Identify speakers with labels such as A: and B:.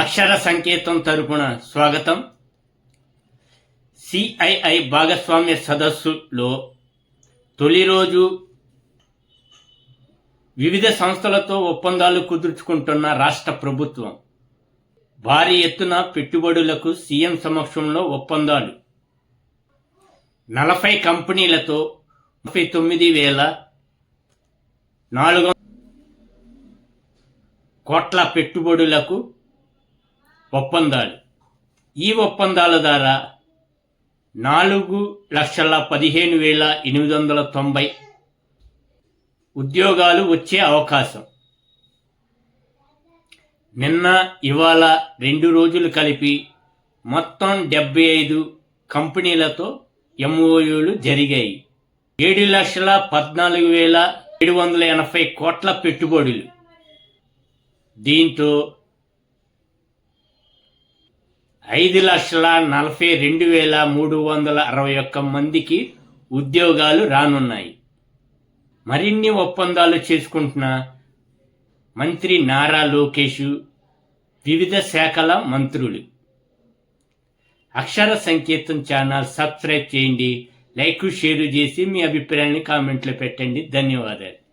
A: అక్షర సంకేతం తరపున స్వాగతం. సిఐఐ భాగస్వామ్య సదస్సులో తొలి రోజు వివిధ సంస్థలతో ఒప్పందాలు కుదుర్చుకుంటున్న రాష్ట్ర ప్రభుత్వం భారీ ఎత్తున పెట్టుబడులకు సీఎం సమక్షంలో ఒప్పందాలు. నలభై కంపెనీలతో ముప్పై తొమ్మిది వేల నాలుగు కోట్ల పెట్టుబడులకు ఒప్పందాలు. ఈ ఒప్పందాల ద్వారా నాలుగు లక్షల పదిహేను వేల ఎనిమిది వందల తొంభై ఉద్యోగాలు వచ్చే అవకాశం. నిన్న ఇవాళ రెండు రోజులు కలిపి మొత్తం డెబ్బై ఐదు కంపెనీలతో ఎంఓయూలు జరిగాయి. ఏడు లక్షల పద్నాలుగు వేల ఏడు వందల ఎనభై కోట్ల పెట్టుబడులు. దీంతో ఐదు లక్షల నలభై రెండు వేల మూడు వందల అరవై ఒక్క మందికి ఉద్యోగాలు రానున్నాయి. మరిన్ని ఒప్పందాలు చేసుకుంటున్న మంత్రి నారా లోకేష్ వివిధ శాఖల మంత్రులు. అక్షర సంకేతం ఛానల్ సబ్స్క్రైబ్ చేయండి లైక్ షేర్ చేసి మీ అభిప్రాయాన్ని కామెంట్లో పెట్టండి. ధన్యవాదాలు.